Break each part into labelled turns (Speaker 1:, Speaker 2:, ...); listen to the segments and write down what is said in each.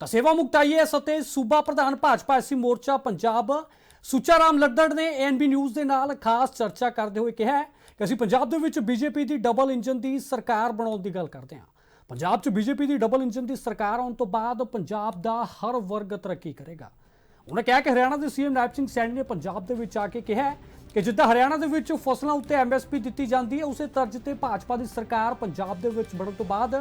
Speaker 1: ਤਾਂ ਸੇਵਾ ਮੁਕਤ ਆਈਏਐਸ ਅਤੇ ਸੂਬਾ ਪ੍ਰਧਾਨ ਭਾਜਪਾ ਐਸਸੀ ਮੋਰਚਾ ਪੰਜਾਬ ਸੁੱਚਾ ਰਾਮ ਲੱਦੜ ਨੇ ਐਨਬੀ ਨਿਊਜ਼ ਦੇ ਨਾਲ ਖਾਸ ਚਰਚਾ ਕਰਦੇ ਹੋਏ ਕਿਹਾ ਕਿ ਅਸੀਂ ਪੰਜਾਬ ਦੇ ਵਿੱਚ ਬੀਜੇਪੀ ਦੀ ਡਬਲ ਇੰਜਨ ਦੀ ਸਰਕਾਰ ਬਣਾਉਣ ਦੀ ਗੱਲ ਕਰਦੇ ਹਾਂ। ਪੰਜਾਬ 'ਚ ਬੀਜੇਪੀ ਦੀ ਡਬਲ ਇੰਜਨ ਦੀ ਸਰਕਾਰ ਆਉਣ ਤੋਂ ਬਾਅਦ ਪੰਜਾਬ ਦਾ ਹਰ ਵਰਗ ਤਰੱਕੀ ਕਰੇਗਾ। ਉਹਨਾਂ ਕਿਹਾ ਕਿ ਹਰਿਆਣਾ ਦੇ ਸੀਐਮ ਨਾਇਬ ਸਿੰਘ ਸੈਣੀ ਨੇ ਪੰਜਾਬ ਦੇ ਵਿੱਚ ਆ ਕੇ ਕਿਹਾ ਕਿ ਜਿੱਦਾਂ ਹਰਿਆਣਾ ਦੇ ਵਿੱਚ ਫਸਲਾਂ ਉੱਤੇ ਐਮਐਸਪੀ ਦਿੱਤੀ ਜਾਂਦੀ ਹੈ, ਉਸੇ ਤਰਜ਼ ਤੇ ਭਾਜਪਾ ਦੀ ਸਰਕਾਰ ਪੰਜਾਬ ਦੇ ਵਿੱਚ ਬਣਨ ਤੋਂ ਬਾਅਦ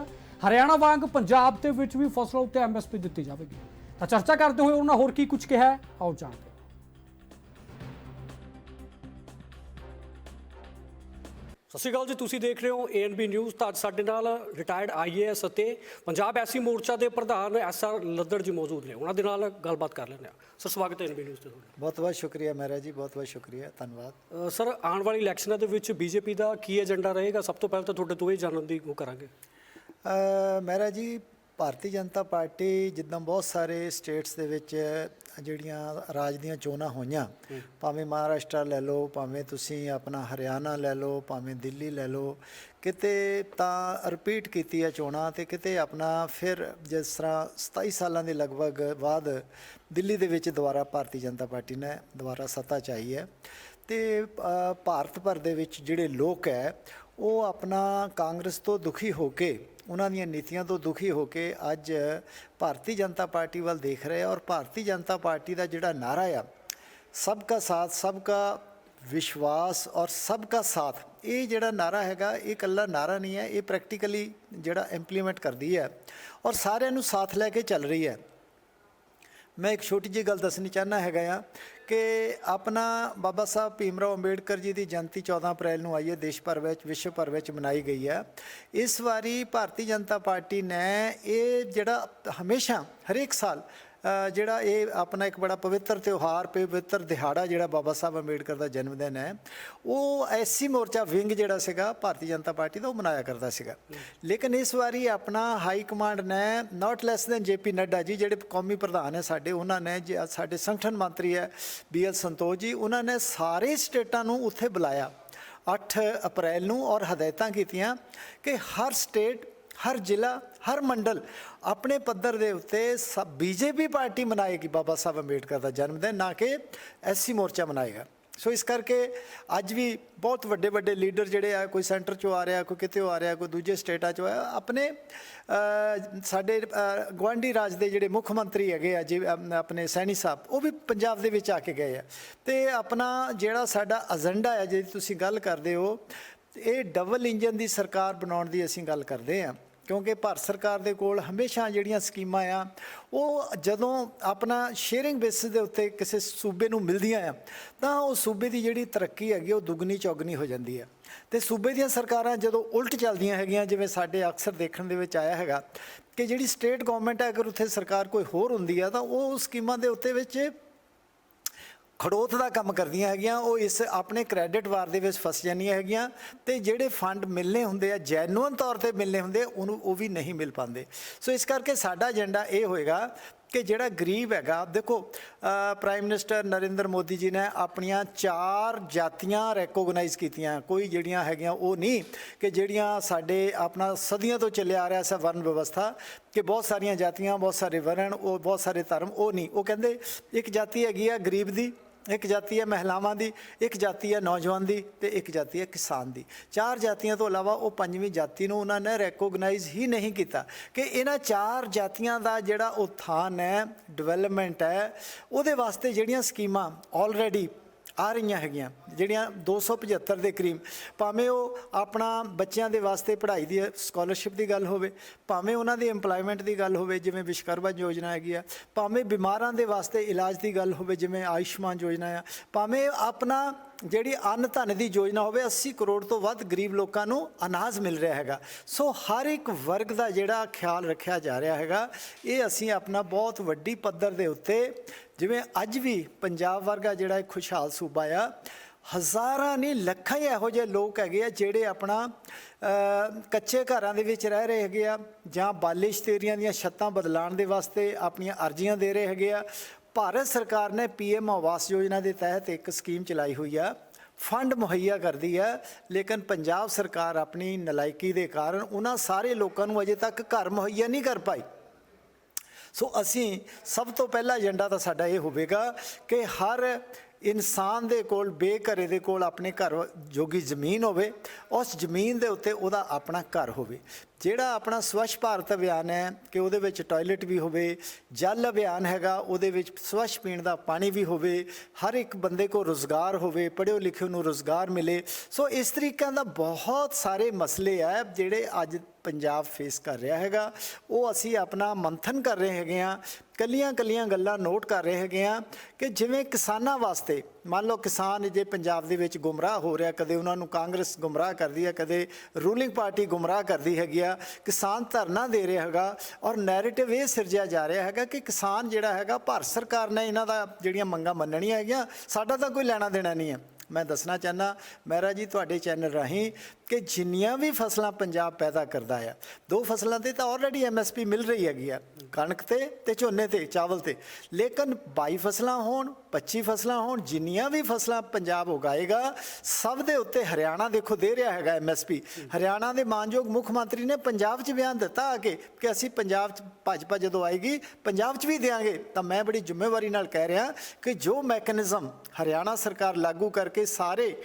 Speaker 1: ਹਰਿਆਣਾ ਵਾਂਗ ਪੰਜਾਬ ਦੇ ਵਿੱਚ ਵੀ ਫਸਲਾਂ ਉੱਤੇ ਐਮਐਸਪੀ ਦਿੱਤੀ ਜਾਵੇਗੀ। ਤਾਂ ਚਰਚਾ ਕਰਦੇ ਹੋਏ ਉਹਨਾਂ ਹੋਰ ਕੀ ਕੁਝ ਕਿਹਾ ਹੈ? ਆਓ ਜਾਣਦੇ ਹਾਂ। ਸਤਿ ਸ਼੍ਰੀ ਅਕਾਲ ਜੀ ਤੁਸੀਂ ਦੇਖ ਰਹੇ ਹੋ ਏਐਨਬੀ ਨਿਊਜ਼ ਤਾਂ ਅੱਜ ਸਾਡੇ ਨਾਲ ਰਿਟਾਇਰਡ ਆਈਏਐਸ ਅਤੇ ਪੰਜਾਬ ਐਸਸੀ ਮੋਰਚਾ ਦੇ ਪ੍ਰਧਾਨ ਐਸਆਰ ਲੱਦੜ ਜੀ ਮੌਜੂਦ ਨੇ। ਉਹਨਾਂ ਦੇ ਨਾਲ ਗੱਲਬਾਤ ਕਰ ਲੈਂਦੇ ਹਾਂ। ਸਰ ਸਵਾਗਤ ਹੈ ਏਐਨਬੀ ਨਿਊਜ਼ ਤੇ ਤੁਹਾਡਾ।
Speaker 2: ਬਹੁਤ ਬਹੁਤ ਸ਼ੁਕਰੀਆ ਮਹਿਰਾ ਜੀ ਬਹੁਤ ਬਹੁਤ ਸ਼ੁਕਰੀਆ ਧੰਨਵਾਦ।
Speaker 1: ਅ, ਸਰ ਆਉਣ ਵਾਲੀ ਇਲੈਕਸ਼ਨਾਂ ਦੇ ਵਿੱਚ ਬੀਜੇਪੀ ਦਾ ਕੀ ਏਜੰਡਾ ਰਹੇਗਾ? ਸਭ ਤੋਂ ਪਹਿਲਾਂ ਤਾਂ ਤੁਹਾਡੇ ਤੋਂ ਇਹ ਜਾਣਨ ਦੀ ਉਹ ਕਰਾਂਗੇ।
Speaker 2: ਮਹਿਰਾ ਜੀ ਭਾਰਤੀ ਜਨਤਾ ਪਾਰਟੀ ਜਿੱਦਾਂ ਬਹੁਤ ਸਾਰੇ ਸਟੇਟਸ ਦੇ ਵਿੱਚ ਜਿਹੜੀਆਂ ਰਾਜ ਦੀਆਂ ਚੋਣਾਂ ਹੋਈਆਂ ਭਾਵੇਂ ਮਹਾਰਾਸ਼ਟਰ ਲੈ ਲਓ ਭਾਵੇਂ ਤੁਸੀਂ ਆਪਣਾ ਹਰਿਆਣਾ ਲੈ ਲਓ ਭਾਵੇਂ ਦਿੱਲੀ ਲੈ ਲਓ ਕਿਤੇ ਤਾਂ ਰਿਪੀਟ ਕੀਤੀ ਹੈ ਚੋਣਾਂ ਤੇ ਕਿਤੇ ਆਪਣਾ ਫਿਰ ਜਿਸ ਤਰ੍ਹਾਂ 27 ਸਾਲਾਂ ਦੇ ਲਗਭਗ ਬਾਅਦ ਦਿੱਲੀ ਦੇ ਵਿੱਚ ਦੁਬਾਰਾ ਭਾਰਤੀ ਜਨਤਾ ਪਾਰਟੀ ਨੇ ਦੁਬਾਰਾ ਸੱਤਾ 'ਚ ਆਈ ਹੈ ਤੇ ਭਾਰਤ ਭਰ ਦੇ ਵਿੱਚ ਜਿਹੜੇ ਲੋਕ ਹੈ ਉਹ ਆਪਣਾ ਕਾਂਗਰਸ ਤੋਂ ਦੁਖੀ ਹੋ ਕੇ ਉਹਨਾਂ ਦੀਆਂ ਨੀਤੀਆਂ ਤੋਂ ਦੁਖੀ ਹੋ ਕੇ ਅੱਜ ਭਾਰਤੀ ਜਨਤਾ ਪਾਰਟੀ ਵੱਲ ਦੇਖ ਰਹੇ ਔਰ ਭਾਰਤੀ ਜਨਤਾ ਪਾਰਟੀ ਦਾ ਜਿਹੜਾ ਨਾਰਾ ਆ ਸਭ ਕਾ ਸਾਥ ਸਭ ਕਾ ਵਿਸ਼ਵਾਸ ਔਰ ਸਭ ਕਾ ਸਾਥ, ਇਹ ਜਿਹੜਾ ਨਾਰਾ ਹੈਗਾ, ਇਹ ਇਕੱਲਾ ਨਾਰਾ ਨਹੀਂ ਹੈ, ਇਹ ਪ੍ਰੈਕਟੀਕਲੀ ਜਿਹੜਾ ਇੰਪਲੀਮੈਂਟ ਕਰਦੀ ਹੈ ਔਰ ਸਾਰਿਆਂ ਨੂੰ ਸਾਥ ਲੈ ਕੇ ਚੱਲ ਰਹੀ ਹੈ। ਮੈਂ ਇੱਕ ਛੋਟੀ ਜਿਹੀ ਗੱਲ ਦੱਸਣੀ ਚਾਹਨਾ ਹੈਗਾ ਆ ਕਿ ਆਪਣਾ ਬਾਬਾ ਸਾਹਿਬ ਭੀਮਰਾਓ ਅੰਬੇਡਕਰ ਜੀ ਦੀ ਜਯੰਤੀ 14 ਅਪ੍ਰੈਲ ਨੂੰ ਆਈ ਹੈ, ਦੇਸ਼ ਭਰ ਵਿੱਚ, ਵਿਸ਼ਵ ਭਰ ਵਿੱਚ ਮਨਾਈ ਗਈ ਹੈ। ਇਸ ਵਾਰੀ ਭਾਰਤੀ ਜਨਤਾ ਪਾਰਟੀ ਨੇ ਇਹ ਜਿਹੜਾ ਹਮੇਸ਼ਾ ਹਰੇਕ ਸਾਲ ਜਿਹੜਾ ਇਹ ਆਪਣਾ ਇੱਕ ਬੜਾ ਪਵਿੱਤਰ ਤਿਉਹਾਰ, ਪਵਿੱਤਰ ਦਿਹਾੜਾ ਜਿਹੜਾ ਬਾਬਾ ਸਾਹਿਬ ਅੰਬੇਡਕਰ ਦਾ ਜਨਮ ਦਿਨ ਹੈ, ਉਹ ਐਸੀ ਮੋਰਚਾ ਵਿੰਗ ਜਿਹੜਾ ਸੀਗਾ, ਭਾਰਤੀ ਜਨਤਾ ਪਾਰਟੀ ਦਾ, ਉਹ ਮਨਾਇਆ ਕਰਦਾ ਸੀਗਾ। ਲੇਕਿਨ ਇਸ ਵਾਰੀ ਆਪਣਾ ਹਾਈ ਕਮਾਂਡ ਨੇ not less than JP Nadda ji, ਜਿਹੜੇ ਕੌਮੀ ਪ੍ਰਧਾਨ ਹੈ ਸਾਡੇ, ਉਹਨਾਂ ਨੇ ਜੇ, ਸਾਡੇ ਸੰਗਠਨ ਮੰਤਰੀ ਹੈ ਬੀਐਲ ਸੰਤੋਸ਼ ਜੀ, ਉਹਨਾਂ ਨੇ ਸਾਰੇ ਸਟੇਟਾਂ ਨੂੰ ਉੱਥੇ ਬੁਲਾਇਆ 8 ਅਪ੍ਰੈਲ ਨੂੰ ਔਰ ਹਦਾਇਤਾਂ ਕੀਤੀਆਂ ਕਿ ਹਰ ਸਟੇਟ, ਹਰ ਜ਼ਿਲ੍ਹਾ ਹਰ ਮੰਡਲ ਆਪਣੇ ਪੱਧਰ ਦੇ ਉੱਤੇ ਸਭ ਬੀਜੇਪੀ ਪਾਰਟੀ ਮਨਾਏਗੀ ਬਾਬਾ ਸਾਹਿਬ ਅੰਬੇਡਕਰ ਦਾ ਜਨਮ ਦਿਨ ਨਾ ਕਿ ਐਸਸੀ ਮੋਰਚਾ ਮਨਾਏਗਾ। ਸੋ ਇਸ ਕਰਕੇ ਅੱਜ ਵੀ ਬਹੁਤ ਵੱਡੇ ਵੱਡੇ ਲੀਡਰ ਜਿਹੜੇ ਆ ਕੋਈ ਸੈਂਟਰ ਚੋਂ ਆ ਰਿਹਾ ਕੋਈ ਕਿਤੇ ਆ ਰਿਹਾ ਕੋਈ ਦੂਜੇ ਸਟੇਟਾਂ ਚੋਂ ਆ ਆਪਣੇ ਸਾਡੇ ਅ, ਗੁਆਂਢੀ ਰਾਜ ਦੇ ਜਿਹੜੇ ਮੁੱਖ ਮੰਤਰੀ ਹੈਗੇ ਆ ਜੀ ਆਪਣੇ ਸੈਣੀ ਸਾਹਿਬ ਉਹ ਵੀ ਪੰਜਾਬ ਦੇ ਵਿੱਚ ਆ ਕੇ ਗਏ ਆ। ਤੇ ਆਪਣਾ ਜਿਹੜਾ ਸਾਡਾ ਏਜੰਡਾ ਹੈ ਜਿਹੜੀ ਤੁਸੀਂ ਗੱਲ ਕਰਦੇ ਹੋ ਇਹ ਡਬਲ ਇੰਜਨ ਦੀ ਸਰਕਾਰ ਬਣਾਉਣ ਦੀ ਅਸੀਂ ਗੱਲ ਕਰਦੇ ਹਾਂ ਕਿਉਂਕਿ ਭਾਰਤ ਸਰਕਾਰ ਦੇ ਕੋਲ ਹਮੇਸ਼ਾ ਜਿਹੜੀਆਂ ਸਕੀਮਾਂ ਆ, ਉਹ ਜਦੋਂ ਆਪਣਾ ਸ਼ੇਅਰਿੰਗ ਬੇਸਿਸ ਦੇ ਉੱਤੇ ਕਿਸੇ ਸੂਬੇ ਨੂੰ ਮਿਲਦੀਆਂ ਆ, ਤਾਂ ਉਹ ਸੂਬੇ ਦੀ ਜਿਹੜੀ ਤਰੱਕੀ ਹੈਗੀ, ਉਹ ਦੁੱਗਣੀ ਚੌਗਣੀ ਹੋ ਜਾਂਦੀ ਹੈ ਤੇ ਸੂਬੇ ਦੀਆਂ ਸਰਕਾਰਾਂ ਜਦੋਂ ਉਲਟ ਚੱਲਦੀਆਂ ਹੈਗੀਆਂ, ਜਿਵੇਂ ਸਾਡੇ ਅਕਸਰ ਦੇਖਣ ਦੇ ਵਿੱਚ ਆਇਆ ਹੈਗਾ, ਕਿ ਜਿਹੜੀ ਸਟੇਟ ਗਵਰਨਮੈਂਟ ਹੈ ਅਗਰ ਉੱਥੇ ਸਰਕਾਰ ਕੋਈ ਹੋਰ ਹੁੰਦੀ ਆ, ਤਾਂ ਉਹ ਸਕੀਮਾਂ ਦੇ ਉੱਤੇ ਵਿੱਚ ਖੜੋਤ ਦਾ ਕੰਮ ਕਰਦੀਆਂ ਹੈਗੀਆਂ, ਉਹ ਇਸ ਆਪਣੇ ਕ੍ਰੈਡਿਟ ਵਾਰ ਦੇ ਵਿੱਚ ਫਸ ਜਾਂਦੀਆਂ ਹੈਗੀਆਂ ਤੇ ਜਿਹੜੇ ਫੰਡ ਮਿਲਨੇ ਹੁੰਦੇ ਆ ਜੈਨੂਅਨ ਤੌਰ ਤੇ ਮਿਲਨੇ ਹੁੰਦੇ, ਉਹਨੂੰ ਉਹ ਵੀ ਨਹੀਂ ਮਿਲ ਪਾਉਂਦੇ। ਸੋ ਇਸ ਕਰਕੇ ਸਾਡਾ ਏਜੰਡਾ ਇਹ ਹੋਏਗਾ ਕਿ ਜਿਹੜਾ ਗਰੀਬ ਹੈਗਾ, ਦੇਖੋ ਪ੍ਰਾਈਮ ਮਿਨਿਸਟਰ ਨਰਿੰਦਰ ਮੋਦੀ ਜੀ ਨੇ ਆਪਣੀਆਂ ਚਾਰ ਜਾਤੀਆਂ ਰੈਕੋਗਨਾਈਜ਼ ਕੀਤੀਆਂ। ਕੋਈ ਜਿਹੜੀਆਂ ਹੈਗੀਆਂ, ਉਹ ਨਹੀਂ ਕਿ ਜਿਹੜੀਆਂ ਸਾਡੇ ਆਪਣਾ ਸਦੀਆਂ ਤੋਂ ਚੱਲਿਆ ਆ ਰਿਹਾ ਸਾ ਵਰਨ ਵਿਵਸਥਾ ਕਿ ਬਹੁਤ ਸਾਰੀਆਂ ਜਾਤੀਆਂ, ਬਹੁਤ ਸਾਰੇ ਵਰਣ, ਉਹ ਬਹੁਤ ਸਾਰੇ ਧਰਮ, ਉਹ ਨਹੀਂ। ਉਹ ਕਹਿੰਦੇ ਇੱਕ ਜਾਤੀ ਹੈਗੀ ਆ ਗਰੀਬ ਦੀ ਇੱਕ ਜਾਤੀ ਹੈ ਮਹਿਲਾਵਾਂ ਦੀ, ਇੱਕ ਜਾਤੀ ਹੈ ਨੌਜਵਾਨ ਦੀ ਤੇ ਇੱਕ ਜਾਤੀ ਹੈ ਕਿਸਾਨ ਦੀ। ਚਾਰ ਜਾਤੀਆਂ ਤੋਂ ਇਲਾਵਾ ਉਹ ਪੰਜਵੀਂ ਜਾਤੀ ਨੂੰ ਉਹਨਾਂ ਨੇ ਰੈਕੋਗਨਾਈਜ਼ ਹੀ ਨਹੀਂ ਕੀਤਾ ਕਿ ਇਹਨਾਂ ਚਾਰ ਜਾਤੀਆਂ ਦਾ ਜਿਹੜਾ ਉਥਾਨ ਹੈ ਡਿਵੈਲਪਮੈਂਟ ਹੈ, ਉਹਦੇ ਵਾਸਤੇ ਜਿਹੜੀਆਂ ਸਕੀਮਾਂ ਆਲਰੇਡੀ ਆ ਰਹੀਆਂ ਹੈਗੀਆਂ, ਜਿਹੜੀਆਂ 275 ਦੇ ਕਰੀਬ। ਭਾਵੇਂ ਉਹ ਆਪਣਾ ਬੱਚਿਆਂ ਦੇ ਵਾਸਤੇ ਪੜ੍ਹਾਈ ਦੀ ਸਕਾਲਰਸ਼ਿਪ ਦੀ ਗੱਲ ਹੋਵੇ, ਭਾਵੇਂ ਉਹਨਾਂ ਦੀ EMPLOYMENT ਦੀ ਗੱਲ ਹੋਵੇ, ਜਿਵੇਂ ਵਿਸ਼ਵਕਰਮਾ ਯੋਜਨਾ ਹੈਗੀ ਆ, ਭਾਵੇਂ ਬਿਮਾਰਾਂ ਦੇ ਵਾਸਤੇ ਇਲਾਜ ਦੀ ਗੱਲ ਹੋਵੇ, ਜਿਵੇਂ ਆਯੁਸ਼ਮਾਨ ਯੋਜਨਾ ਆ, ਭਾਵੇਂ ਆਪਣਾ ਜਿਹੜੀ ਅੰਨ ਧਨ ਦੀ ਯੋਜਨਾ ਹੋਵੇ 80 ਕਰੋੜ ਤੋਂ ਵੱਧ ਗਰੀਬ ਲੋਕਾਂ ਨੂੰ ਅਨਾਜ ਮਿਲ ਰਿਹਾ ਹੈਗਾ। ਸੋ ਹਰ ਇੱਕ ਵਰਗ ਦਾ ਜਿਹੜਾ ਖਿਆਲ ਰੱਖਿਆ ਜਾ ਰਿਹਾ ਹੈਗਾ, ਇਹ ਅਸੀਂ ਆਪਣਾ ਬਹੁਤ ਵੱਡੀ ਪੱਧਰ ਦੇ ਉੱਤੇ ਜਿਵੇਂ ਅੱਜ ਵੀ ਪੰਜਾਬ ਵਰਗਾ ਜਿਹੜਾ ਇੱਕ ਖੁਸ਼ਹਾਲ ਸੂਬਾ ਆ, ਹਜ਼ਾਰਾਂ ਨਹੀਂ, ਲੱਖਾਂ ਹੀ ਇਹੋ ਜਿਹੇ ਲੋਕ ਹੈਗੇ ਆ ਜਿਹੜੇ ਆਪਣਾ ਕੱਚੇ ਘਰਾਂ ਦੇ ਵਿੱਚ ਰਹਿ ਰਹੇ ਹੈਗੇ ਆ ਜਾਂ ਬਾਲਿਸ਼ ਤੇਰੀਆਂ ਦੀਆਂ ਛੱਤਾਂ ਬਦਲਾਉਣ ਦੇ ਵਾਸਤੇ ਆਪਣੀਆਂ ਅਰਜ਼ੀਆਂ ਦੇ ਰਹੇ ਹੈਗੇ ਆ। ਭਾਰਤ ਸਰਕਾਰ ਨੇ ਪੀਐਮ ਆਵਾਸ ਯੋਜਨਾ ਦੇ ਤਹਿਤ ਇੱਕ ਸਕੀਮ ਚਲਾਈ ਹੋਈ ਆ, ਫੰਡ ਮੁਹੱਈਆ ਕਰਦੀ ਹੈ ਲੇਕਿਨ ਪੰਜਾਬ ਸਰਕਾਰ ਆਪਣੀ ਨਲਾਇਕੀ ਦੇ ਕਾਰਨ ਉਹਨਾਂ ਸਾਰੇ ਲੋਕਾਂ ਨੂੰ ਅਜੇ ਤੱਕ ਘਰ ਮੁਹੱਈਆ ਨਹੀਂ ਕਰ ਪਾਈ। ਸੋ ਅਸੀਂ ਸਭ ਤੋਂ ਪਹਿਲਾ ਏਜੰਡਾ ਤਾਂ ਸਾਡਾ ਇਹ ਹੋਵੇਗਾ ਕਿ ਹਰ ਇਨਸਾਨ ਦੇ ਕੋਲ, ਬੇਘਰੇ ਦੇ ਕੋਲ ਆਪਣੇ ਘਰ, ਜੋਗੀ ਜ਼ਮੀਨ ਹੋਵੇ, ਉਸ ਜ਼ਮੀਨ ਦੇ ਉੱਤੇ ਉਹਦਾ ਆਪਣਾ ਘਰ ਹੋਵੇ। ਜਿਹੜਾ ਆਪਣਾ ਸਵੱਛ ਭਾਰਤ ਅਭਿਆਨ ਹੈ ਕਿ ਉਹਦੇ ਵਿੱਚ ਟਾਇਲਟ ਵੀ ਹੋਵੇ, ਜਲ ਅਭਿਆਨ ਹੈਗਾ, ਉਹਦੇ ਵਿੱਚ ਸਵੱਛ ਪੀਣ ਦਾ ਪਾਣੀ ਵੀ ਹੋਵੇ, ਹਰ ਇੱਕ ਬੰਦੇ ਕੋ ਰੋਜ਼ਗਾਰ ਹੋਵੇ ਪੜ੍ਹਿਓ ਲਿਖਿਓ ਨੂੰ ਰੋਜ਼ਗਾਰ ਮਿਲੇ। ਸੋ ਇਸ ਤਰੀਕੇ ਦਾ ਬਹੁਤ ਸਾਰੇ ਮਸਲੇ ਆ ਜਿਹੜੇ ਅੱਜ ਪੰਜਾਬ ਫੇਸ ਕਰ ਰਿਹਾ ਹੈਗਾ। ਉਹ ਅਸੀਂ ਆਪਣਾ ਮੰਥਨ ਕਰ ਰਹੇ ਹੈਗੇ ਆ ਕੱਲੀਆਂ ਕੱਲੀਆਂ ਗੱਲਾਂ ਨੋਟ ਕਰ ਰਹੇ ਹੈਗੇ ਆ ਕਿ ਜਿਵੇਂ ਕਿਸਾਨਾਂ ਵਾਸਤੇ ਮੰਨ ਲਓ ਕਿਸਾਨ ਜੇ ਪੰਜਾਬ ਦੇ ਵਿੱਚ ਗੁੰਮਰਾਹ ਹੋ ਰਿਹਾ, ਕਦੇ ਉਹਨਾਂ ਨੂੰ ਕਾਂਗਰਸ ਗੁੰਮਰਾਹ ਕਰਦੀ ਹੈ, ਕਦੇ ਰੂਲਿੰਗ ਪਾਰਟੀ ਗੁੰਮਰਾਹ ਕਰਦੀ ਹੈਗੀ ਆ, ਕਿਸਾਨ ਧਰਨਾ ਦੇ ਰਿਹਾ ਹੈਗਾ ਔਰ ਨੈਰੇਟਿਵ ਇਹ ਸਿਰਜਿਆ ਜਾ ਰਿਹਾ ਹੈਗਾ ਕਿ ਕਿਸਾਨ ਜਿਹੜਾ ਹੈਗਾ ਭਾਰਤ ਸਰਕਾਰ ਨੇ ਇਹਨਾਂ ਦਾ ਜਿਹੜੀਆਂ ਮੰਗਾਂ ਮੰਨਣੀਆਂ ਹੈਗੀਆਂ, ਸਾਡਾ ਤਾਂ ਕੋਈ ਲੈਣਾ ਦੇਣਾ ਨਹੀਂ ਹੈ। ਮੈਂ ਦੱਸਣਾ ਚਾਹੁੰਦਾ, ਮਹਿਰਾ ਜੀ, ਤੁਹਾਡੇ ਚੈਨਲ ਰਾਹੀਂ ਕਿ ਜਿੰਨੀਆਂ ਵੀ ਫਸਲਾਂ ਪੰਜਾਬ ਪੈਦਾ ਕਰਦਾ ਆ, ਦੋ ਫਸਲਾਂ ਤੇ ਤਾਂ ਆਲਰੇਡੀ ਐਮਐਸਪੀ ਮਿਲ ਰਹੀ ਹੈਗੀ ਆ, ਕਣਕ ਤੇ ਤੇ ਝੋਨੇ ਤੇ, ਚਾਵਲ ਤੇ। ਲੇਕਿਨ 22 ਫਸਲਾਂ ਹੋਣ 25 ਫਸਲਾਂ ਹੋਣ, ਜਿੰਨੀਆਂ ਵੀ ਫਸਲਾਂ ਪੰਜਾਬ ਉਗਾਏਗਾ, ਸਭ ਦੇ ਉੱਤੇ ਹਰਿਆਣਾ ਦੇਖੋ ਦੇ ਰਿਹਾ ਹੈਗਾ ਐਮਐਸਪੀ ਹਰਿਆਣਾ ਦੇ ਮਾਨਯੋਗ ਮੁੱਖ ਮੰਤਰੀ ਨੇ ਪੰਜਾਬ 'ਚ ਬਿਆਨ ਦਿੱਤਾ ਆ ਕੇ, ਕਿ ਅਸੀਂ ਪੰਜਾਬ 'ਚ ਭਾਜਪਾ ਜਦੋਂ ਆਏਗੀ, ਪੰਜਾਬ 'ਚ ਵੀ ਦੇਾਂਗੇ ਤਾਂ ਮੈਂ ਬੜੀ ਜ਼ਿੰਮੇਵਾਰੀ ਨਾਲ ਕਹਿ ਰਿਹਾ ਕਿ ਜੋ ਮੈਕੈਨਿਜ਼ਮ ਹਰਿਆਣਾ ਸਰਕਾਰ ਲਾਗੂ ਕਰਕੇ ਸਾਰੇ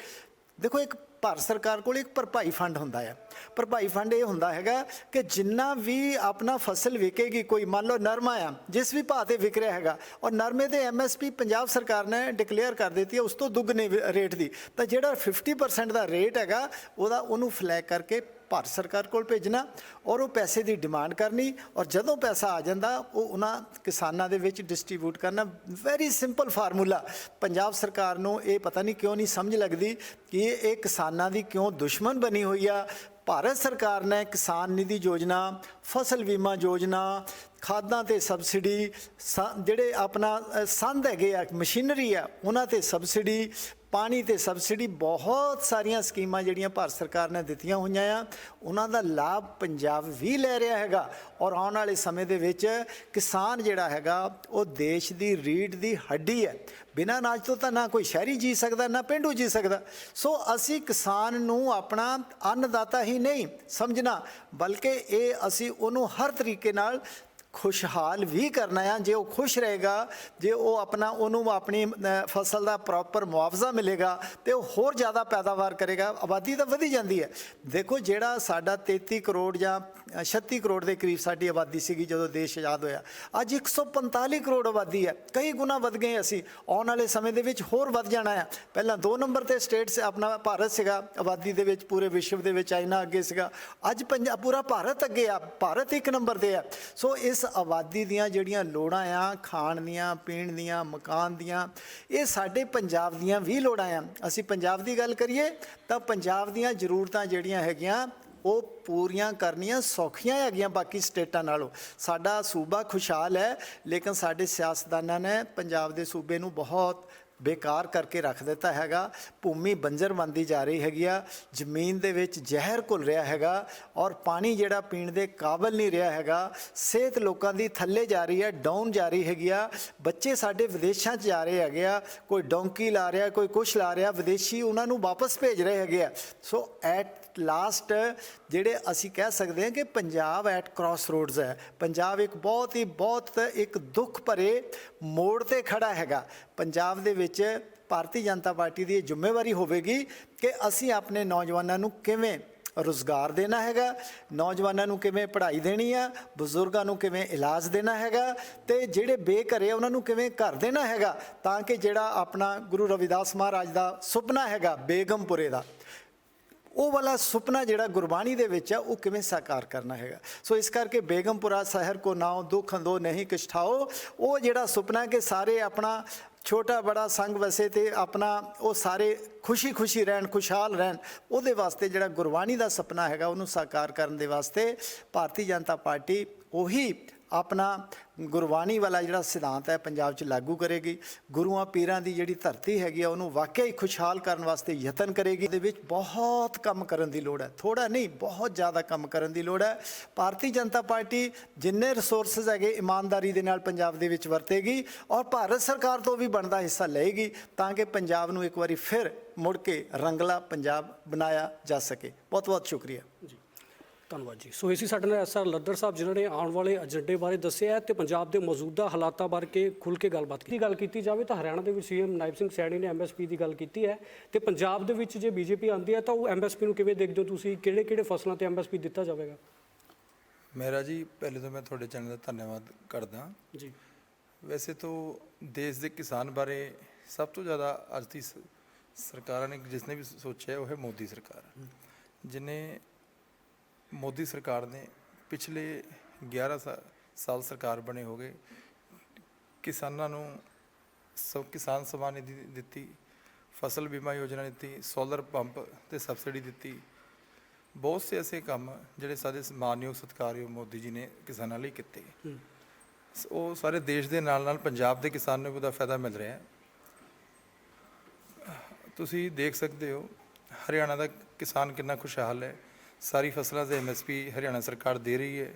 Speaker 2: ਦੇਖੋ ਇੱਕ ਭਾਰਤ ਸਰਕਾਰ ਕੋਲ ਇੱਕ ਭਰਪਾਈ ਫੰਡ ਹੁੰਦਾ ਹੈ। ਭਰਪਾਈ ਫੰਡ ਇਹ ਹੁੰਦਾ ਹੈਗਾ ਕਿ ਜਿੰਨਾ ਵੀ ਆਪਣਾ ਫਸਲ ਵਿਕੇਗੀ, ਕੋਈ ਮੰਨ ਲਓ ਨਰਮਾ ਆ, ਜਿਸ ਵੀ ਭਾਅ ਤੇ ਵਿਕ ਰਿਹਾ ਹੈਗਾ, ਔਰ ਨਰਮੇ ਦੇ ਐਮਐਸਪੀ ਪੰਜਾਬ ਸਰਕਾਰ ਨੇ ਡਿਕਲੇਅਰ ਕਰ ਦਿੱਤੀ ਹੈ, ਉਸ ਤੋਂ ਦੁੱਗਣੇ ਵੀ- ਰੇਟ ਦੀ। ਤਾਂ ਜਿਹੜਾ 50% ਦਾ ਰੇਟ ਹੈਗਾ, ਉਹਦਾ ਉਹਨੂੰ ਫਲੈਗ ਕਰਕੇ ਭਾਰਤ ਸਰਕਾਰ ਕੋਲ ਭੇਜਣਾ ਔਰ ਉਹ ਪੈਸੇ ਦੀ ਡਿਮਾਂਡ ਕਰਨੀ ਔਰ ਜਦੋਂ ਪੈਸਾ ਆ ਜਾਂਦਾ, ਉਹ ਉਹਨਾਂ ਕਿਸਾਨਾਂ ਦੇ ਵਿੱਚ ਡਿਸਟ੍ਰੀਬਿਊਟ ਕਰਨਾ। ਵੈਰੀ ਸਿੰਪਲ ਫਾਰਮੂਲਾ ਪੰਜਾਬ ਸਰਕਾਰ ਨੂੰ ਇਹ ਪਤਾ ਨਹੀਂ ਕਿਉਂ ਨਹੀਂ ਸਮਝ ਲੱਗਦੀ ਕਿ ਇਹ ਕਿਸਾਨਾਂ ਦੀ ਕਿਉਂ ਦੁਸ਼ਮਣ ਬਣੀ ਹੋਈ ਆ। ਭਾਰਤ ਸਰਕਾਰ ਨੇ ਕਿਸਾਨ ਨਿਧੀ ਯੋਜਨਾ, ਫਸਲ ਬੀਮਾ ਯੋਜਨਾ, ਖਾਦਾਂ ਤੇ ਸਬਸਿਡੀ, ਸਾ- ਜਿਹੜੇ ਆਪਣਾ ਸੰਦ ਹੈਗੇ ਆ ਮਸ਼ੀਨਰੀ ਆ, ਉਹਨਾਂ ਤੇ ਸਬਸਿਡੀ ਪਾਣੀ ਤੇ ਸਬਸਿਡੀ ਬਹੁਤ ਸਾਰੀਆਂ ਸਕੀਮਾਂ ਜਿਹੜੀਆਂ ਭਾਰਤ ਸਰਕਾਰ ਨੇ ਦਿੱਤੀਆਂ ਹੋਈਆਂ ਆ, ਉਹਨਾਂ ਦਾ ਲਾਭ ਪੰਜਾਬ ਵੀ ਲੈ ਰਿਹਾ ਹੈਗਾ। ਔਰ ਆਉਣ ਵਾਲੇ ਸਮੇਂ ਦੇ ਵਿੱਚ ਕਿਸਾਨ ਜਿਹੜਾ ਹੈਗਾ, ਉਹ ਦੇਸ਼ ਦੀ ਰੀੜ ਦੀ ਹੱਡੀ ਹੈ। ਬਿਨਾਂ ਅਨਾਜ ਤੋਂ ਤਾਂ ਨਾ ਕੋਈ ਸ਼ਹਿਰੀ ਜੀ ਸਕਦਾ, ਨਾ ਪਿੰਡੂ ਜੀ ਸਕਦਾ। ਸੋ ਅਸੀਂ ਕਿਸਾਨ ਨੂੰ ਆਪਣਾ ਅੰਨਦਾਤਾ ਹੀ ਨਹੀਂ ਸਮਝਣਾ, ਬਲਕਿ ਇਹ ਅਸੀਂ ਉਹਨੂੰ ਹਰ ਤਰੀਕੇ ਨਾਲ ਖੁਸ਼ਹਾਲ ਵੀ ਕਰਨਾ ਆ। ਜੇ ਉਹ ਖੁਸ਼ ਰਹੇਗਾ ਜੇ ਉਹ ਆਪਣਾ ਉਹਨੂੰ ਆਪਣੀ ਫਸਲ ਦਾ ਪ੍ਰੋਪਰ ਮੁਆਵਜ਼ਾ ਮਿਲੇਗਾ ਤੇ ਉਹ ਹੋਰ ਜ਼ਿਆਦਾ ਪੈਦਾਵਾਰ ਕਰੇਗਾ ਆਬਾਦੀ ਤਾਂ ਵਧੀ ਜਾਂਦੀ ਹੈ। ਦੇਖੋ ਜਿਹੜਾ ਸਾਡਾ 33 ਕਰੋੜ ਜਾਂ ਅ, 36 ਕਰੋੜ ਦੇ ਕਰੀਬ ਸਾਡੀ ਆਬਾਦੀ ਸੀਗੀ ਜਦੋਂ ਦੇਸ਼ ਆਜ਼ਾਦ ਹੋਇਆ ਅੱਜ 145 ਕਰੋੜ ਆਬਾਦੀ ਹੈ। ਕਈ ਗੁਣਾ ਵੱਧ ਗਏ ਅਸੀਂ ਆਉਣ ਵਾਲੇ ਸਮੇਂ ਦੇ ਵਿੱਚ ਹੋਰ ਵੱਧ ਜਾਣਾ ਹੈ। ਪਹਿਲਾਂ 2 ਨੰਬਰ ਤੇ ਸਟੇਟ ਆਪਣਾ ਭਾਰਤ ਸੀਗਾ ਆਬਾਦੀ ਦੇ ਵਿੱਚ ਪੂਰੇ ਵਿਸ਼ਵ ਦੇ ਵਿੱਚ ਚਾਈਨਾ ਅੱਗੇ ਸੀਗਾ। ਅੱਜ ਪੰਜਾਬ ਪੂਰਾ ਭਾਰਤ ਅੱਗੇ ਆ ਭਾਰਤ ਇੱਕ ਨੰਬਰ ਤੇ ਆ ਸੋ ਇਸ ਆਬਾਦੀ ਦੀਆਂ ਜਿਹੜੀਆਂ ਲੋੜਾਂ ਆ, ਖਾਣ ਦੀਆਂ, ਪੀਣ ਦੀਆਂ, ਮਕਾਨ ਦੀਆਂ, ਇਹ ਸਾਡੇ ਪੰਜਾਬ ਦੀਆਂ ਵੀ ਲੋੜਾਂ ਆ। ਅਸੀਂ ਪੰਜਾਬ ਦੀ ਗੱਲ ਕਰੀਏ ਤਾਂ ਪੰਜਾਬ ਦੀਆਂ ਜ਼ਰੂਰਤਾਂ ਜਿਹੜੀਆਂ ਹੈਗੀਆਂ, ਉਹ ਪੂਰੀਆਂ ਕਰਨੀਆਂ ਸੌਖੀਆਂ ਹੈਗੀਆਂ ਬਾਕੀ ਸਟੇਟਾਂ ਨਾਲੋਂ। ਸਾਡਾ ਸੂਬਾ ਖੁਸ਼ਹਾਲ ਹੈ, ਲੇਕਿਨ ਸਾਡੇ ਸਿਆਸਤਦਾਨਾਂ ਨੇ ਪੰਜਾਬ ਦੇ ਸੂਬੇ ਨੂੰ ਬਹੁਤ ਬੇਕਾਰ ਕਰਕੇ ਰੱਖ ਦਿੱਤਾ ਹੈਗਾ। ਭੂਮੀ ਬੰਜਰ ਬਣਦੀ ਜਾ ਰਹੀ ਹੈਗੀ ਆ। ਜ਼ਮੀਨ ਦੇ ਵਿੱਚ ਜ਼ਹਿਰ ਘੁਲ ਰਿਹਾ ਹੈਗਾ ਔਰ ਪਾਣੀ ਜਿਹੜਾ ਪੀਣ ਦੇ ਕਾਬਲ ਨਹੀਂ ਰਿਹਾ ਹੈਗਾ। ਸਿਹਤ ਲੋਕਾਂ ਦੀ ਥੱਲੇ ਜਾ ਰਹੀ ਹੈ ਡਾਊਨ ਜਾ ਰਹੀ ਹੈਗੀ ਆ। ਬੱਚੇ ਸਾਡੇ ਵਿਦੇਸ਼ਾਂ 'ਚ ਜਾ ਰਹੇ ਹੈਗੇ ਆ। ਕੋਈ ਡੌਂਕੀ ਲਾ ਰਿਹਾ, ਕੋਈ ਕੁਛ ਲਾ ਰਿਹਾ। ਵਿਦੇਸ਼ੀ ਉਹਨਾਂ ਨੂੰ ਵਾਪਸ ਭੇਜ ਰਹੇ ਹੈਗੇ ਆ। ਸੋ ਐਟ ਲਾਸਟ ਜਿਹੜੇ ਅਸੀਂ ਕਹਿ ਸਕਦੇ ਹਾਂ ਕਿ ਪੰਜਾਬ ਐਟ ਕ੍ਰਾਸ ਰੋਡਸ ਹੈ। ਪੰਜਾਬ ਇੱਕ ਬਹੁਤ ਹੀ, ਬਹੁਤ ਇੱਕ ਦੁੱਖ ਭਰੇ ਮੋੜ ਤੇ ਖੜਾ ਹੈਗਾ। ਪੰਜਾਬ ਦੇ ਵਿੱਚ ਭਾਰਤੀ ਜਨਤਾ ਪਾਰਟੀ ਦੀ ਇਹ ਜ਼ਿੰਮੇਵਾਰੀ ਹੋਵੇਗੀ ਕਿ ਅਸੀਂ ਆਪਣੇ ਨੌਜਵਾਨਾਂ ਨੂੰ ਕਿਵੇਂ ਰੁਜ਼ਗਾਰ ਦੇਣਾ ਹੈਗਾ, ਨੌਜਵਾਨਾਂ ਨੂੰ ਕਿਵੇਂ ਪੜ੍ਹਾਈ ਦੇਣੀ ਆ, ਬਜ਼ੁਰਗਾਂ ਨੂੰ ਕਿਵੇਂ ਇਲਾਜ ਦੇਣਾ ਹੈਗਾ ਤੇ ਜਿਹੜੇ ਬੇਘਰੇ ਉਹਨਾਂ ਨੂੰ ਕਿਵੇਂ ਘਰ ਦੇਣਾ ਹੈਗਾ ਤਾਂ ਕਿ ਜਿਹੜਾ ਆਪਣਾ ਗੁਰੂ ਰਵਿਦਾਸ ਮਹਾਰਾਜ ਦਾ ਸੁਪਨਾ ਹੈਗਾ ਬੇਗਮਪੁਰੇ ਦਾ। ਉਹ ਵਾਲਾ ਸੁਪਨਾ ਜਿਹੜਾ ਗੁਰਬਾਣੀ ਦੇ ਵਿੱਚ ਆ, ਉਹ ਕਿਵੇਂ ਸਾਕਾਰ ਕਰਨਾ ਹੈਗਾ? ਸੋ ਇਸ ਕਰਕੇ ਬੇਗਮਪੁਰਾ ਸ਼ਹਿਰ ਕੋ ਨਾਉ ਦੁੱਖ ਅੰਦੋ ਨਹੀਂ ਕਿਛਠਾਓ ਉਹ ਜਿਹੜਾ ਸੁਪਨਾ ਕਿ ਸਾਰੇ ਆਪਣਾ ਛੋਟਾ ਬੜਾ ਸੰਗ ਵਸੇ ਤੇ ਆਪਣਾ ਉਹ ਸਾਰੇ ਖੁਸ਼ੀ ਖੁਸ਼ੀ ਰਹਿਣ, ਖੁਸ਼ਹਾਲ ਰਹਿਣ, ਉਹਦੇ ਵਾਸਤੇ ਜਿਹੜਾ ਗੁਰਬਾਣੀ ਦਾ ਸੁਪਨਾ ਹੈਗਾ, ਉਹਨੂੰ ਸਾਕਾਰ ਕਰਨ ਦੇ ਵਾਸਤੇ ਭਾਰਤੀ ਜਨਤਾ ਪਾਰਟੀ ਉਹੀ ਆਪਣਾ ਗੁਰਬਾਣੀ ਵਾਲਾ ਜਿਹੜਾ ਸਿਧਾਂਤ ਹੈ ਪੰਜਾਬ 'ਚ ਲਾਗੂ ਕਰੇਗੀ। ਗੁਰੂਆਂ ਪੀਰਾਂ ਦੀ ਜਿਹੜੀ ਧਰਤੀ ਹੈਗੀ ਆ, ਉਹਨੂੰ ਵਾਕਿਆ ਹੀ ਖੁਸ਼ਹਾਲ ਕਰਨ ਵਾਸਤੇ ਯਤਨ ਕਰੇਗੀ। ਦੇ ਵਿੱਚ ਬਹੁਤ ਕੰਮ ਕਰਨ ਦੀ ਲੋੜ ਹੈ। ਥੋੜਾ ਨਹੀਂ, ਬਹੁਤ ਜ਼ਿਆਦਾ ਕੰਮ ਕਰਨ ਦੀ ਲੋੜ ਹੈ। ਭਾਰਤੀ ਜਨਤਾ ਪਾਰਟੀ ਜਿੰਨੇ ਰਿਸੋਰਸਸ ਹੈਗੇ, ਇਮਾਨਦਾਰੀ ਦੇ ਨਾਲ ਪੰਜਾਬ ਦੇ ਵਿੱਚ ਵਰਤੇਗੀ ਔਰ ਭਾਰਤ ਸਰਕਾਰ ਤੋਂ ਵੀ ਬਣਦਾ ਹਿੱਸਾ ਲਏਗੀ ਤਾਂ ਕਿ ਪੰਜਾਬ ਨੂੰ ਇੱਕ ਵਾਰੀ ਫਿਰ ਮੁੜ ਕੇ ਰੰਗਲਾ ਪੰਜਾਬ ਬਣਾਇਆ ਜਾ ਸਕੇ। ਬਹੁਤ ਬਹੁਤ ਸ਼ੁਕਰੀਆ। ਜੀ।
Speaker 1: ਧੰਨਵਾਦ ਜੀ। ਸੋ ਇਸੀ ਸਾਡੇ ਨਾਲ ਐਸਆਰ ਲੱਦਰ ਸਾਹਿਬ ਜਿਨ੍ਹਾਂ ਨੇ ਆਉਣ ਵਾਲੇ ਏਜੰਡੇ ਬਾਰੇ ਦੱਸਿਆ ਤੇ ਪੰਜਾਬ ਦੇ ਮੌਜੂਦਾ ਹਾਲਾਤਾਂ ਬਾਰੇ ਕੇ ਖੁੱਲ ਕੇ ਗੱਲਬਾਤ ਕੀਤੀ। ਗੱਲ ਕੀਤੀ ਜਾਵੇ ਤਾਂ ਹਰਿਆਣਾ ਦੇ ਵਿੱਚ ਸੀਐਮ ਨਾਇਬ ਸਿੰਘ ਸੈਣੀ ਨੇ ਐਮਐਸਪੀ ਦੀ ਗੱਲ ਕੀਤੀ ਹੈ ਤੇ ਪੰਜਾਬ ਦੇ ਵਿੱਚ ਜੇ ਬੀਜੇਪੀ ਆਉਂਦੀ ਹੈ ਤਾਂ ਉਹ ਐਮਐਸਪੀ ਨੂੰ ਕਿਵੇਂ ਦੇਖਦੇ ਹੋ ਤੁਸੀਂ? ਕਿਹੜੇ ਕਿਹੜੇ ਫਸਲਾਂ ਤੇ ਐਮਐਸਪੀ ਦਿੱਤਾ ਜਾਵੇਗਾ?
Speaker 3: ਮੇਰਾ ਜੀ ਪਹਿਲੇ ਤਾਂ ਮੈਂ ਤੁਹਾਡੇ ਚੈਨਲ ਦਾ ਧੰਨਵਾਦ ਕਰਦਾ।
Speaker 1: ਜੀ।
Speaker 3: ਵੈਸੇ ਤਾਂ ਦੇਸ਼ ਦੇ ਕਿਸਾਨ ਬਾਰੇ ਸਭ ਤੋਂ ਜ਼ਿਆਦਾ ਅੱਜ ਦੀ ਸਰਕਾਰਾਂ ਨੇ ਜਿਸਨੇ ਵੀ ਸੋਚਿਆ ਉਹ ਹੈ ਮੋਦੀ ਸਰਕਾਰ। ਜਿਨੇ ਮੋਦੀ ਸਰਕਾਰ ਨੇ ਪਿਛਲੇ 11 ਸਾ- ਸਾਲ ਸਰਕਾਰ ਬਣੇ ਹੋ ਗਏ ਕਿਸਾਨਾਂ ਨੂੰ ਸਭ ਕਿਸਾਨ ਸਮਾਨ ਨਿਧੀ ਦਿੱਤੀ ਫਸਲ ਬੀਮਾ ਯੋਜਨਾ ਦਿੱਤੀ ਸੋਲਰ ਪੰਪ ਤੇ ਸਬਸਿਡੀ ਦਿੱਤੀ। ਬਹੁਤ ਸੇ ਐਸੇ ਕੰਮ ਜਿਹੜੇ ਸਾਡੇ ਮਾਨਯੋਗ ਸਤਿਕਾਰਯੋਗ ਮੋਦੀ ਜੀ ਨੇ ਕਿਸਾਨਾਂ ਲਈ ਕੀਤੇ। ਉਹ ਸਾਰੇ ਦੇਸ਼ ਦੇ ਨਾਲ ਨਾਲ ਪੰਜਾਬ ਦੇ ਕਿਸਾਨ ਨੂੰ ਉਹਦਾ ਫਾਇਦਾ ਮਿਲ ਰਿਹਾ। ਹੈ ਤੁਸੀਂ ਦੇਖ ਸਕਦੇ ਹੋ ਹਰਿਆਣਾ ਦਾ ਕਿਸਾਨ ਕਿੰਨਾ ਖੁਸ਼ਹਾਲ ਹੈ। ਸਾਰੀ ਫਸਲਾਂ ਦੇ ਐਮਐਸਪੀ ਹਰਿਆਣਾ ਸਰਕਾਰ ਦੇ ਰਹੀ ਹੈ।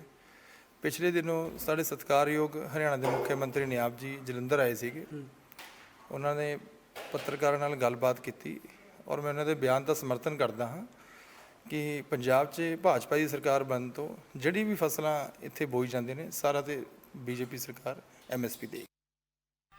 Speaker 3: ਪਿਛਲੇ ਦਿਨੋਂ ਸਾਡੇ ਸਤਿਕਾਰਯੋਗ ਹਰਿਆਣਾ ਦੇ ਮੁੱਖ ਮੰਤਰੀ ਨੇ ਆਪ ਜੀ ਜਲੰਧਰ ਆਏ ਸੀਗੇ। ਉਹਨਾਂ ਨੇ ਪੱਤਰਕਾਰਾਂ ਨਾਲ ਗੱਲਬਾਤ ਕੀਤੀ ਔਰ ਮੈਂ ਉਹਨਾਂ ਦੇ ਬਿਆਨ ਦਾ ਸਮਰਥਨ ਕਰਦਾ ਹਾਂ ਕਿ ਪੰਜਾਬ 'ਚ ਭਾਜਪਾ ਦੀ ਸਰਕਾਰ ਬਣਨ ਤੋਂ ਜਿਹੜੀ ਵੀ ਫਸਲਾਂ ਇੱਥੇ ਬੋਈ ਜਾਂਦੀਆਂ ਨੇ ਸਾਰਾ ਤੇ ਬੀਜੇਪੀ ਸਰਕਾਰ ਐਮਐਸਪੀ ਦੇ।